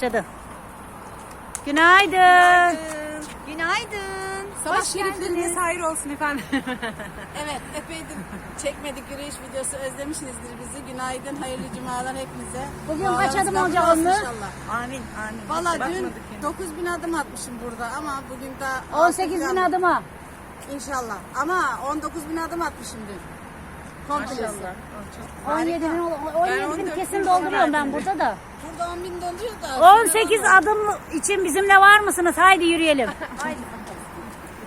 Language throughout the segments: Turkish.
Başladı. Günaydın. Günaydın. Sabah Hoş şerifleriniz geldiniz. hayır olsun efendim. Evet, epeydir çekmedik yürüyüş videosu özlemişsinizdir bizi. Günaydın, hayırlı cumalar hepinize. Bugün kaç adım olacak inşallah. amin amin. Valla dün Bakmadık yani. 9000 adım atmışım burada ama bugün de 18 bin 6 adıma. İnşallah. Ama 19 bin adım atmışım dün. Komplesi. Maşallah. 17 bin, ol- 17 bin 14 kesin bin dolduruyorum ben burada da. Burada 10 bin dolduruyor da. 18 adım için bizimle var mısınız? Haydi yürüyelim. Haydi.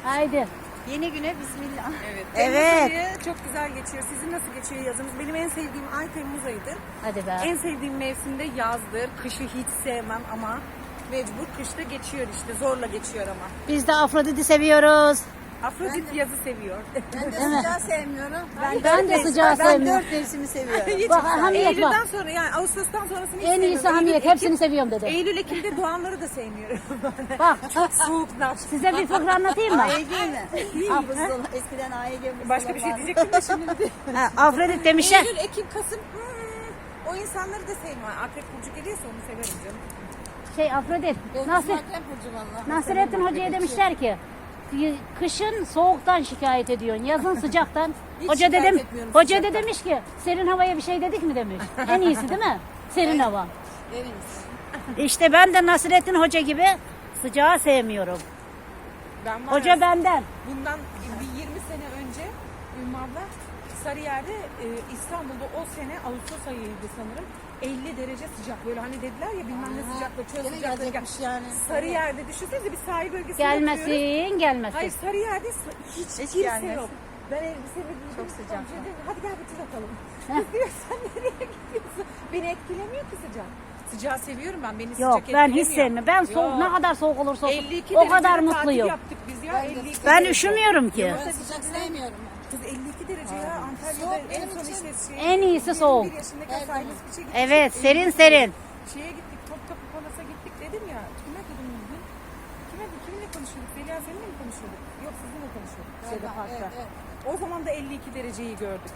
Haydi. Yeni güne bismillah. Evet. Evet. Temmuz ayı çok güzel geçiyor. Sizin nasıl geçiyor yazınız? Benim en sevdiğim ay Temmuz ayıdır. Hadi be. En sevdiğim mevsimde yazdır. Kışı hiç sevmem ama mecbur kışta geçiyor işte. Zorla geçiyor ama. Biz de Afrodit'i seviyoruz. Afrodit yazı seviyor. Ben de sıcağı sevmiyorum. Ben, Ben de sıcağı ben sevmiyorum. dört mevsimi seviyorum. Bak, hamiyet Eylül'den bak. sonra yani Ağustos'tan sonrasını hiç En iyisi sevmiyorum. hamiyet. Eylül, Hepsini Ekim- seviyorum dedi. Eylül, Ekim'de doğanları da sevmiyorum. Bak Soğuklar. size bir fıkra anlatayım mı? AEG mi? Eskiden AEG Başka bir şey diyecektim de şimdi Afrodit demişler. Eylül, Ekim, Kasım hmm, o insanları da sevmem. Akrep Burcu geliyorsa onu severim canım. Şey Afrodit. Nasıl? Nasrettin Hoca'ya demişler ki "Y- kışın soğuktan şikayet ediyorsun, yazın sıcaktan. Hiç hoca şikayet dedim, etmiyorum hoca da sıcaktan. demiş ki serin havaya bir şey dedik mi demiş. En iyisi değil mi? Serin hava. İşte ben de Nasrettin Hoca gibi sıcağı sevmiyorum. Ben var Hoca benden. bundan bir 20 sene önce Ümmü abla Sarıyer'de e, İstanbul'da o sene Ağustos ayıydı sanırım. 50 derece sıcak böyle hani dediler ya bilmem ne sıcaklığı çöl Gene sıcaklığı gel. gelecekmiş yani. Sarıyer'de düşünsenize bir sahil bölgesinde oturuyoruz. Gelmesin, gelmesin. Hayır Sarıyer'de sa- hiç, Hiç kimse gelmesin. yok. Ben elbisemi giydim. Çok sıcak. dedim, Hadi gel bir tuz atalım. Kız diyor sen nereye gidiyorsun? Beni etkilemiyor ki sıcak. Sıcağı seviyorum ben. Beni Yok sıcak ben hiç etkilemiyor. sevmiyorum. Ben soğuk Yok. ne kadar soğuk olursa olsun 52 o kadar derecede mutluyum. tatil yaptık biz ya. 52 Ben derece. üşümüyorum ki. Ben sıcak sevmiyorum. Kız 52 derece ya Antalya'da en son işte şey. en iyisi soğuk. 21 yaşındaki Evet. Gittik. Evet, serin 52 serin. Şeye gittik Topkapı Palas'a gittik dedim ya. Kime dedim bugün? Kime kiminle konuşuyorduk? Zeliha seninle mi konuşuyorduk? Yok sizinle konuşuyorduk. Şeyde Evet, parkta. evet, O zaman da 52 dereceyi gördük.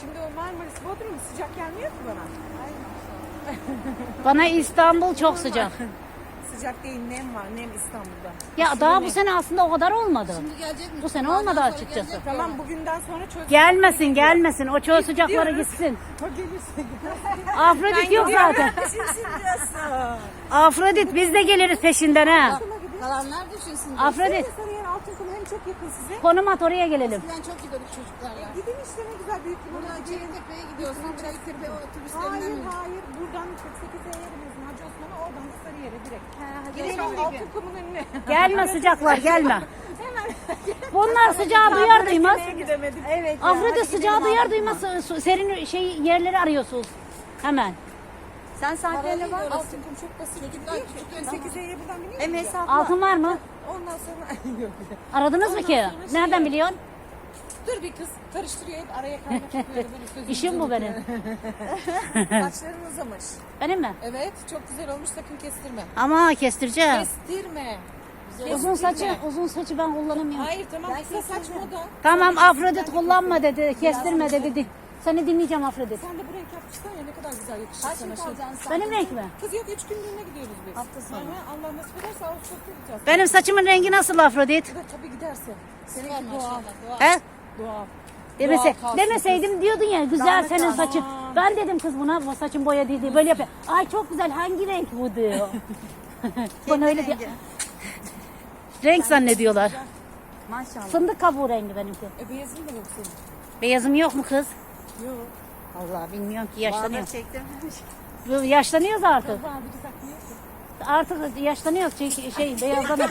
Şimdi o Marmaris Bodrum sıcak gelmiyor ki bana. Bana İstanbul çok sıcak. Sıcak değil nem var nem İstanbul'da. Ya Aşırı daha nem. bu sene aslında o kadar olmadı. Şimdi gelecek mi? Bu sene Ondan olmadı sonra açıkçası. gelecek Tamam bugünden sonra çöz. Gelmesin gelmesin o çöl sıcakları Gidiyoruz. gitsin. O gelirse gider. Afrodit yok zaten. Afrodit biz de geliriz peşinden ha. Kalanlar düşünsün. Afrodit Sarıyer Altınkum hem çok yakın size. konum at oraya gelelim. Eskiden çok gidiyorduk çocuklarla. Gidin işte ne güzel büyük Buradan limana Çekirtepe'ye gidiyorsun. Çekirtepe otobüslerinden Hayır mi? hayır buradan 48'e yerimiz Hacı Osman'a Sarıyer'e direkt. Gidelim Direkt bir gün. Altınkum'un önüne. Gelme sıcaklar gelme. Bunlar sıcağı duyar duymaz. Evet. ya, Afrodit hadi sıcağı gidelim duyar duymaz su- serin şey yerleri arıyorsunuz. Hemen. Sen saatlerine bak. Altınkum çok basit. Çocuklar küçükken 48'e buradan biniyor Hem musun? hesapla. Altın var mı? Ondan sonra yok. Aradınız mı ki? Nereden biliyorsun? Dur bir kız karıştırıyor hep araya kaynak yapıyor böyle sözümüzü İşim bu benim. Saçların uzamış. Benim mi? Evet çok güzel olmuş sakın kestirme. Ama kestireceğim. Kestirme. Uzun saçı, Kestirme. uzun saçı ben kullanamıyorum. Hayır tamam kısa saç moda. Tamam Afrodit kullanma dedi, kestirme dedi. Di- Seni dinleyeceğim Afrodit. Sen de bu renk yapmışsan ya ne kadar güzel yakışır Kaç sana. Şey. kalacaksın sen? Benim renk mi? Kız yok üç günlüğüne gidiyoruz biz. Hafta sonu. Hı, Allah nasip ederse Ağustos'ta gideceğiz. Benim saçımın rengi nasıl Afrodit? Bir de tabii giderse. Seninki doğal. maşallah. Doğal. He? Doğal. Demese, Doğal demeseydim diyordun ya güzel Dağınık senin kalsın. saçın. Ben dedim kız buna bu saçın boya değil diye. Böyle yapıyor. Ay çok güzel hangi renk bu diyor. Bana öyle diyor. Renk zannediyorlar. Maşallah. Fındık kabuğu rengi benimki. E beyazın da yok senin. Beyazım yok mu kız? Yok. Allah bilmiyorum ki Bağda yaşlanıyor. çektim. Bu Yaşlanıyoruz artık. Ki. Artık yaşlanıyoruz şey, şey beyazlanır.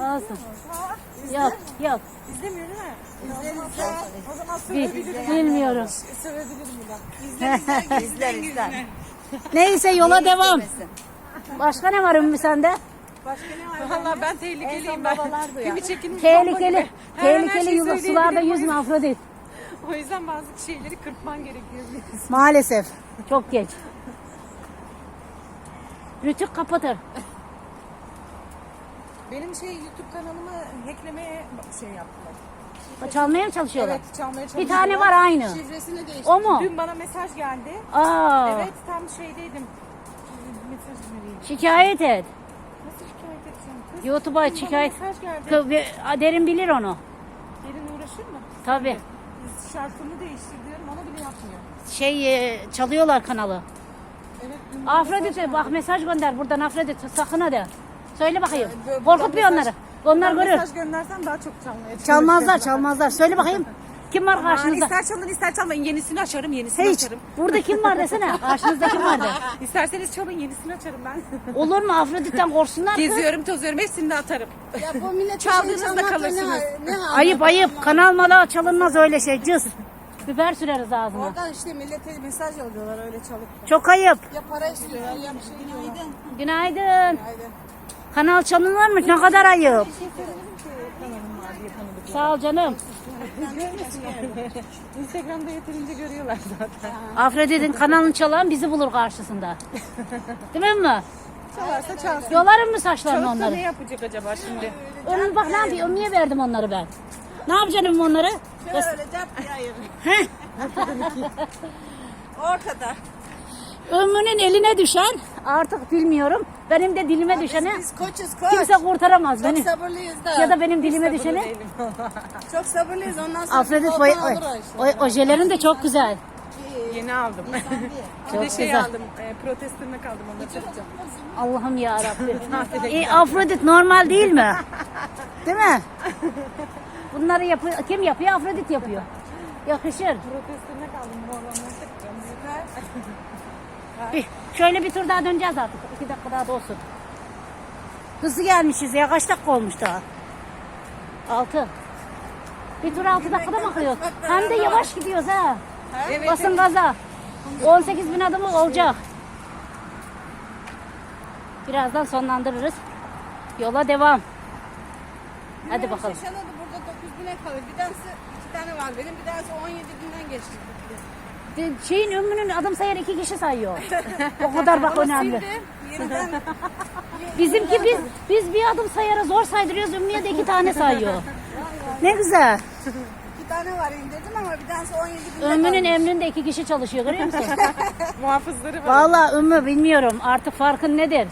Olsun. Yok yok. İzlemiyor değil mi? İzler O zaman Bil- sövebilirim. bilmiyorum. İzler. izler. Neyse yola devam. Başka ne var Ümmü sende? Başka ne var? Valla ben tehlikeliyim ben. Kimi bomba Tehlikeli. Tehlikeli yolu- sularda yüzme Afrodit. O yüzden bazı şeyleri kırpman gerekiyor. Maalesef. Çok geç. Rütük kapatır. Benim şey YouTube kanalımı hacklemeye şey yaptılar. Çalmaya mı çalışıyorlar? Evet çalmaya Bir çalışıyorlar. tani var aynı. Şifresini değiştir. O mu? Dün bana mesaj geldi. Aa. Evet tam şeydeydim. Mesaj vereyim. Şikayet et. Nasıl şikayet edeceğim kız? YouTube'a şikayet. Mesaj geldi. Kı- bir- Derin bilir onu. Derin uğraşır mı? Tabii. Biz şarkımı değiştir diyorum onu bile yapmıyor. Şey e, çalıyorlar kanalı. Evet. Afrodit'e bak mesaj gönder buradan Afrodit sakın hadi. Söyle bakayım. Korkutmuyor mesaj- onları. Onlar görür. Mesaj göndersem daha çok çalmaya Çalmazlar çalmazlar. Söyle bakayım. Kim var karşınızda? ister çalın ister çalmayın yenisini açarım yenisini Hiç. açarım. Burada kim var desene. Karşınızda kim vardı? İsterseniz çalın yenisini açarım ben. Olur mu Afrodit'ten korksunlar kız? Geziyorum tozuyorum hepsini de atarım. Ya bu millet Çaldığınızda şey çalmakla kalırsınız. Ne, ne Ayıp ayıp. Kanal mala çalınmaz öyle şey. Cız. Biber süreriz ağzına. Oradan işte millete mesaj yolluyorlar öyle çalıp. Çok ayıp. Ya para istiyorlar ya bir şey günaydın. Günaydın. Günaydın. Kanal çalınır mı? Ne kadar ayıp. Sağ ol canım. Instagram'da yeterince görüyorlar zaten. Afrodit'in kanalını çalan bizi bulur karşısında. Değil mi? Çalarsa çalsın. Yolarım mı saçlarını Çalıp da onları? ne yapacak acaba şimdi? Ömür bak ne yapıyor? Ömüye verdim onları ben. Ne yapacağım onları? Şöyle cap ayırın. Heh. Ortada. Ömrünün eline düşen artık bilmiyorum. Benim de dilime düşeni Biz koçuz koç. kimse kurtaramaz Çok beni. sabırlıyız da. Ya da benim dilime Sabırlı düşeni. değilim. Çok sabırlıyız ondan sonra Afrodit boy, olur oy, o işte. oy, ojelerin de çok güzel. Yeni aldım. bir Çok de şey güzel. aldım. E, protestinde kaldım onları takacağım. Allah'ım ya Rabbi. e, Afrodit normal değil mi? Değil mi? Bunları yapıyor. Kim yapıyor? Afrodit yapıyor. Yakışır. Protestinde kaldım. Bir, şöyle bir tur daha döneceğiz artık. İki dakika daha da olsun. Hızlı gelmişiz ya. Kaç dakika olmuş daha? Altı. Bir tur altı dakikada mı akıyor? Hem de yavaş gidiyoruz ha. Evet. Basın gaza. 18 bin adımı olacak. Birazdan sonlandırırız. Yola devam. Hadi bakalım. Şaşanadı burada 9 bine kalır. Bir tanesi iki tane var benim. Bir tanesi 17 binden geçti. De- Şeyin ömrünün adım sayar iki kişi sayıyor. o kadar bak önemli. Bizimki biz biz bir adım sayarı zor saydırıyoruz. Ümmüye de iki tane sayıyor. Ne güzel. iki tane var indirdim ama bir tanesi 17 binde Ümmü'nün kalmış. emrinde iki kişi çalışıyor görüyor musun? Muhafızları var. Vallahi Ümmü bilmiyorum artık farkın nedir?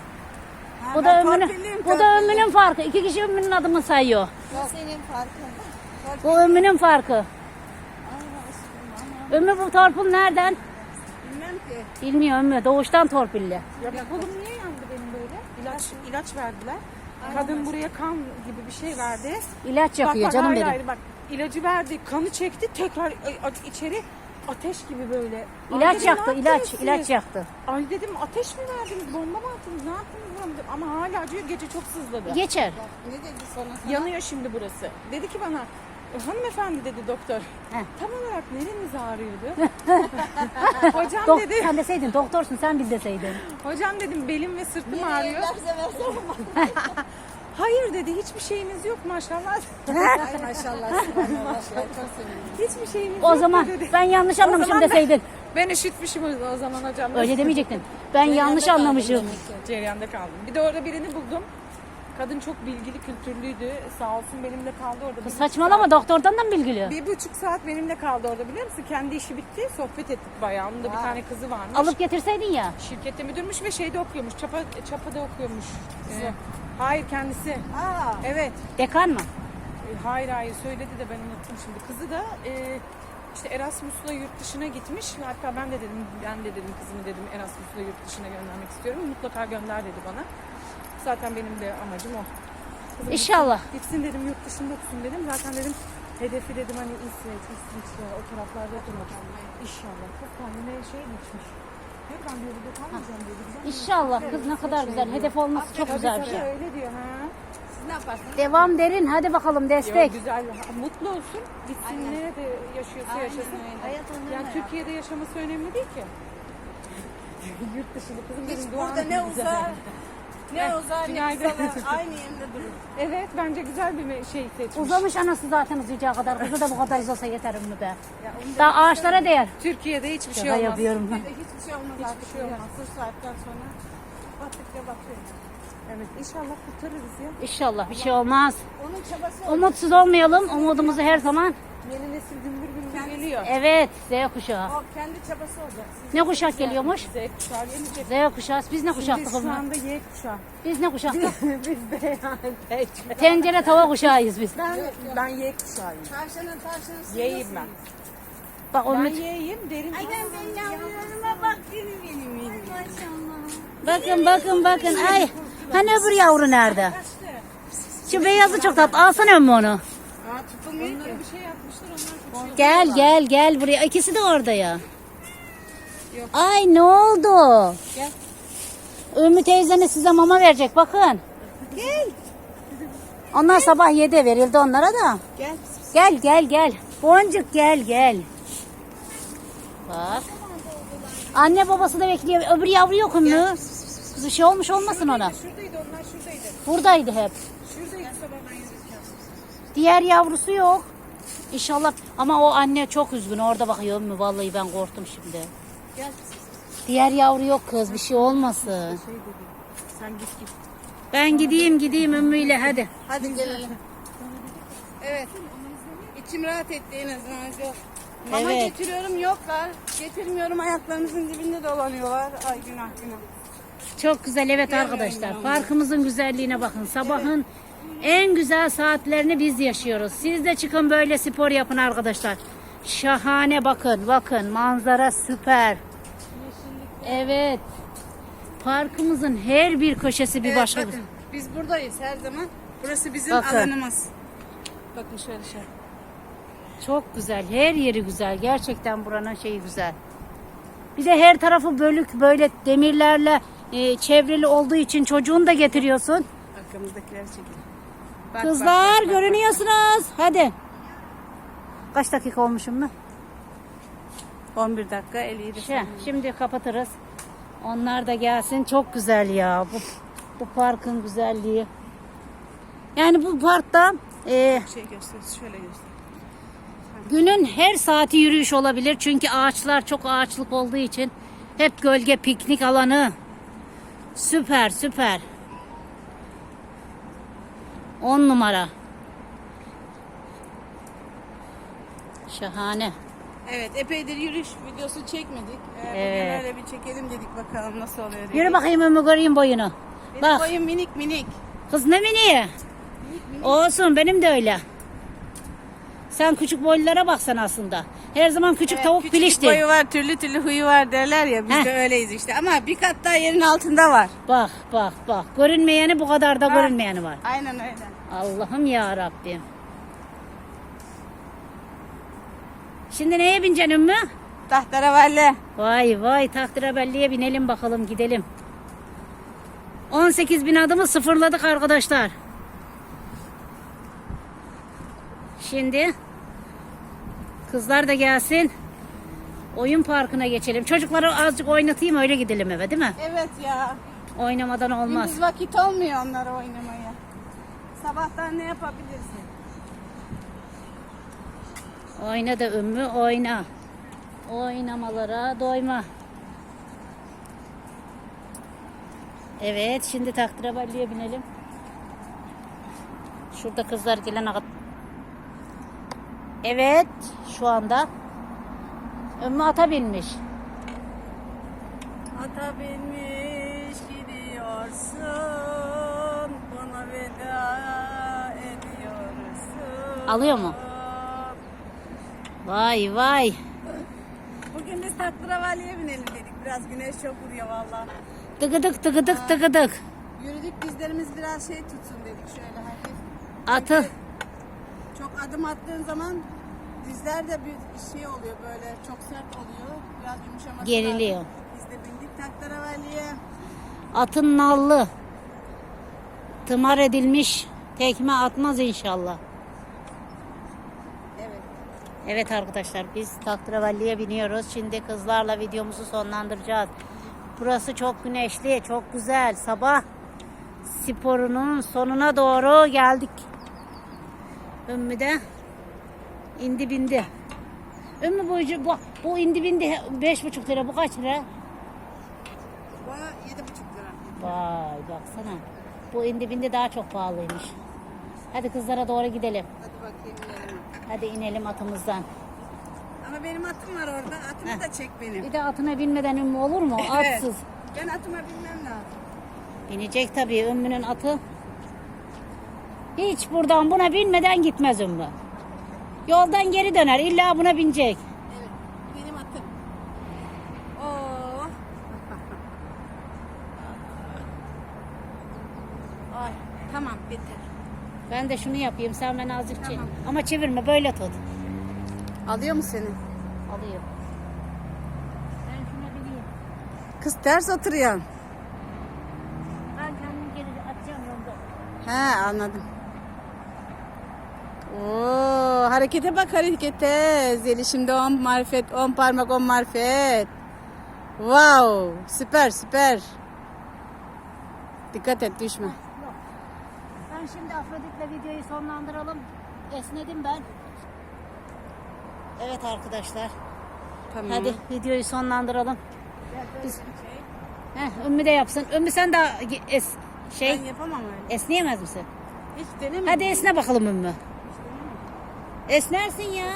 Ha, Bu da torpilliyim, bu da. Ümmü'nün farkı. İki kişi Ümmü'nün adımını sayıyor. O senin farkın. Bu Ümmü'nün farkı. Ümmü bu torpil nereden? Bilmem ki. Bilmiyor Ümmü. Doğuştan torpilli. Ya kolum niye yandı benim böyle? İlaç ilaç verdiler. Kadın buraya kan gibi bir şey verdi. İlaç yapıyor bak, canım hayır, benim. hayır, bak ilacı verdi, kanı çekti, tekrar ay, ay, içeri ateş gibi böyle. Ay İlaç dedim, yaktı, ilaç, ilaç yaktı. Ay dedim ateş mi verdiniz, bomba mı attınız, ne yaptınız dedim. Ama hala acıyor, gece çok sızladı. Geçer. Ne dedi sana? Yanıyor şimdi burası. Dedi ki bana, "E, hanımefendi dedi doktor. Heh. Tam olarak nereniz ağrıyordu? hocam Dok dedi, sen deseydin doktorsun sen bil deseydin. hocam dedim belim ve sırtım ağrıyor. Hayır dedi, hiçbir şeyiniz yok maşallah. Ay maşallah. subhanallah. Çok sevindim. Hiçbir şeyiniz O yok zaman dedi. ben yanlış O anlamışım zaman ben- deseydin. Ben üşütmüşüm o zaman hocam. Öyle demeyecektin. Ben yanlış anlamışım. Ceryanda kaldım. Bir de orada birini buldum. Kadın çok bilgili, kültürlüydü. Sağ olsun benimle kaldı orada. Bir buçuk Saçmalama doktordan da mı bilgili? saat- Bir buçuk saat benimle kaldı orada biliyor musun? Kendi işi bitti. Sohbet ettik bayağı. Onun da bir tane kızı varmış. Alıp getirseydin ya. Şirkette müdürmüş ve şeyde okuyormuş. Çapa, Çapa'da okuyormuş. Ee, hayır kendisi. Aa. Evet. Dekan mı? E, Hayır hayır söyledi de ben unuttum şimdi. Kızı da e, işte Erasmus'la yurt dışına gitmiş. Hatta ben de dedim ben de dedim kızımı dedim Erasmus'la yurt dışına göndermek istiyorum. Mutlaka gönder dedi bana. Zaten benim de amacım o. Kızım İnşallah. Gitsin dedim yurt dışında okusun dedim. Zaten dedim hedefi dedim hani İsveç, İsviçre o taraflarda oturmak istiyorum. İnşallah. Kız kendine şey geçmiş. Yok ben diyor burada kalmayacağım dedi. Güzel İnşallah kız ne kadar güzel. Hedef olması çok Tabii güzel bir tabii şey. öyle diyor ha. Siz ne yaparsınız? Devam derin. Hadi bakalım Yok, destek. güzel. Ha, Mutlu olsun. Gitsin nerede yaşıyorsa yaşasın. Hayat onların Yani hayatı. Türkiye'de yaşaması önemli değil ki. Yurt dışında kızım Hiç benim burada doğan ne gibi güzel. uzar ne ne günaydın. aynı yerinde durur. Evet bence güzel bir şey seçmiş. Uzamış anası zaten uzayacağı kadar. Kızı da bu kadar uzasa yeter mi be? Ya onu Daha ağaçlara değer. Türkiye'de hiçbir şey Şaka olmaz. yapıyorum ben. da hiçbir şey olmaz artık. şey olmaz. Bu saatten sonra battıkça batıyor. Evet inşallah kurtarırız ya. İnşallah bir şey olmaz. Onun çabası. Umutsuz olmayalım. Umudumuzu her zaman Yeni nesil gümbür gümbür geliyor. Evet Z kuşağı. O kendi çabası olacak. Siz Ne kuşak geliyormuş? Z kuşağı gelecek. Z kuşağı. Biz ne kuşaktık şu onlar? anda Y kuşağı. Biz ne kuşaktık? biz beyaz. Tencere tava kuşağıyız biz. Ben, ben Y kuşağıyım. Tavşanın tavşanın Y'yim ben. Bak Ben onu Y'yim derin. Ay ben ben yavrularıma bak benim benim benim. bakın bakın bakın. Ay hani öbür yavru nerede? Şu beyazı çok tatlı. Alsana ömrü onu. Aa tutulmuyor ki. Onlara bir şey yapmışlar onlar uçuyor. Gel gel gel buraya. İkisi de orada ya. Ay ne oldu? Gel. Ümmü teyzeniz size mama verecek bakın. Gel. Onlar sabah 7'de verildi onlara da. Gel. Gel gel gel. Boncuk gel gel. Bak. Anne babası da bekliyor. Öbür yavru yok mu? Bir şey olmuş olmasın ona. Şuradaydı onlar şuradaydı. Buradaydı hep. Şuradaydı sabahdan yürürken. Diğer yavrusu yok. İnşallah ama o anne çok üzgün orada bakıyor mu? Vallahi ben korktum şimdi. Gel. Diğer yavru yok kız bir şey olmasın. Şey dedi. Sen git git. Ben gideyim gideyim Ümmü'yle hadi. Hadi gelelim. Evet. İçim rahat etti en azından. Mama Evet. getiriyorum yoklar. Getirmiyorum ayaklarımızın dibinde dolanıyorlar. Ay günah günah. Çok güzel evet arkadaşlar. Parkımızın güzelliğine bakın. Sabahın en güzel saatlerini biz yaşıyoruz. Siz de çıkın böyle spor yapın arkadaşlar. Şahane bakın. Bakın manzara süper. Evet. Parkımızın her bir köşesi bir Evet, başka. bakın, biz buradayız her zaman. Burası bizim Bakın. alanımız. Bakın şöyle şöyle. Çok güzel. Her yeri güzel. Gerçekten buranın şeyi güzel. Bir de her tarafı bölük böyle demirlerle e, çevrili olduğu için çocuğunu da getiriyorsun. Arkamızdakileri çekin. Bak, Kızlar bak, bak, bak. görünüyorsunuz. Hadi. Kaç dakika olmuşum mu? 11 dakika 57 Şey, şimdi kapatırız. Onlar da gelsin. Çok güzel ya. Bu, bu parkın güzelliği. Yani bu parkta e, şey göster, şöyle göster. günün her saati yürüyüş olabilir. Çünkü ağaçlar çok ağaçlık olduğu için hep gölge piknik alanı. Süper süper. 10 numara. Şahane. Evet, epeydir yürüyüş videosu çekmedik. Ee, Evet. Bugün öyle bir çekelim dedik bakalım nasıl oluyor dedik. Yürü bakayım ömür göreyim boyunu. Benim Bak boyum minik minik. kız ne mini? Olsun benim de öyle. Sen küçük boylulara baksan aslında. Her zaman küçük Evet, tavuk küçücük pilişti. boyu var, türlü türlü huyu var derler ya. Biz Heh. de öyleyiz işte. Ama bir kat daha yerin altında var. Bak bak bak. Görünmeyeni bu kadar da Ha. görünmeyeni var. Aynen öyle. Allah'ım ya Rabbim. Şimdi neye bineceksin Ümmü? Tahterevalli. Vay vay tahterebelliye binelim bakalım gidelim. 18 bin adımı sıfırladık arkadaşlar. Şimdi kızlar da gelsin. Oyun parkına geçelim. Çocukları azıcık oynatayım öyle gidelim eve değil mi? Evet ya. Oynamadan olmaz. Gündüz vakit olmuyor onlara oynamaya. Sabahtan ne yapabilirsin? Oyna da Ümmü oyna. Oynamalara doyma. Evet şimdi tahterevalliye binelim. Şurada kızlar gelen kadar. Evet şu anda Ümmü ata binmiş. Ata binmiş gidiyorsun Bana veda ediyorsun Alıyor mu? Vay vay. Bugün biz Tahterevalli'ye binelim dedik. Biraz güneş çok vuruyor valla. Tıgıdık tıgıdık tıgıdık. Yürüdük dizlerimiz biraz şey tutsun dedik şöyle hafif. Atı. Çok adım attığın zaman dizler de bir şey oluyor böyle çok sert oluyor. Biraz yumuşaması Geriliyor. lazım. Biz de bindik Tahterevalli'ye. Atın nallı. Tımar edilmiş. Tekme atmaz inşallah. Evet. Evet arkadaşlar biz tahterevalliye biniyoruz. Şimdi kızlarla videomuzu sonlandıracağız. Burası çok güneşli, çok güzel. Sabah sporunun sonuna doğru geldik. Ümmü de indi bindi. Ümmü bu, bu, bu indi bindi beş buçuk lira. Bu kaç lira? Bu yedi buçuk lira. Vay baksana. Bu indi bindi daha çok pahalıymış. Hadi kızlara doğru gidelim. Hadi bakayım inelim. Hadi inelim atımızdan. Ama benim atım var orada. Atımı da çek benim. Bir de atına binmeden ümmü olur mu? Evet. Atsız. Ben atıma binmem lazım. Binecek tabii Ümmü'nün atı. Hiç buradan buna binmeden gitmez Ümmü. Yoldan geri döner. İlla buna binecek. Evet. Benim atım. Oo. Ay tamam bitti. Ben de şunu yapayım. Sen beni azıcık çek. Ama çevirme böyle tut. Alıyor mu seni? Alıyor. Ben şuna bineyim. Kız ters oturuyorsun. Ben kendimi geri atacağım yolda. He anladım. Oo, harekete bak harekete. Zeli şimdi on marifet, on parmak on marifet. Wow, süper süper. Dikkat et düşme. Yok. Ben şimdi Afrodit'le videoyu sonlandıralım. Esnedim ben. Evet arkadaşlar. Tamam. Hadi videoyu sonlandıralım. Biz... Heh, Ümmü de yapsın. Ümmü sen de es şey Ben yapamam öyle. esneyemez misin? Hiç denemedim. Hadi esne bakalım Ümmü. Esnersin ya.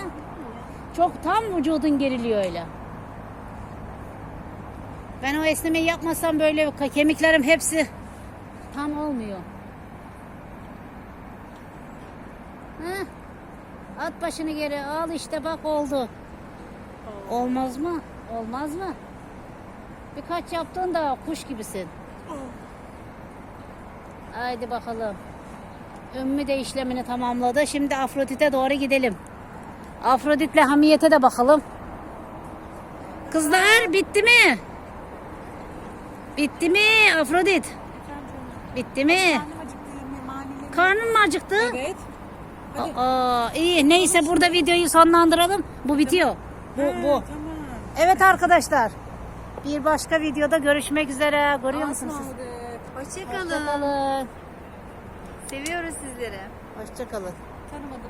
Çok tam vücudun geriliyor öyle. Ben o esnemeyi yapmasam böyle kemiklerim hepsi tam olmuyor. Heh. At başını geri al işte bak oldu. Olmaz mı? Olmaz mı? Birkaç yaptın da kuş gibisin. Haydi bakalım. Ümmü de işlemini tamamladı. Şimdi Afrodit'e doğru gidelim. Afrodit'le Hamiyet'e de bakalım. Kızlar bitti mi? Bitti mi Afrodit? Bitti mi? Karnın mı acıktı? Evet. Aa, iyi neyse burada videoyu sonlandıralım. Bu bitiyor. Bu bu. Tamam. Evet arkadaşlar. Bir başka videoda görüşmek üzere. Görüyor musunuz siz? Hoşçakalın. Hoşçakalın. Seviyoruz sizleri. Hoşçakalın. Tanımadım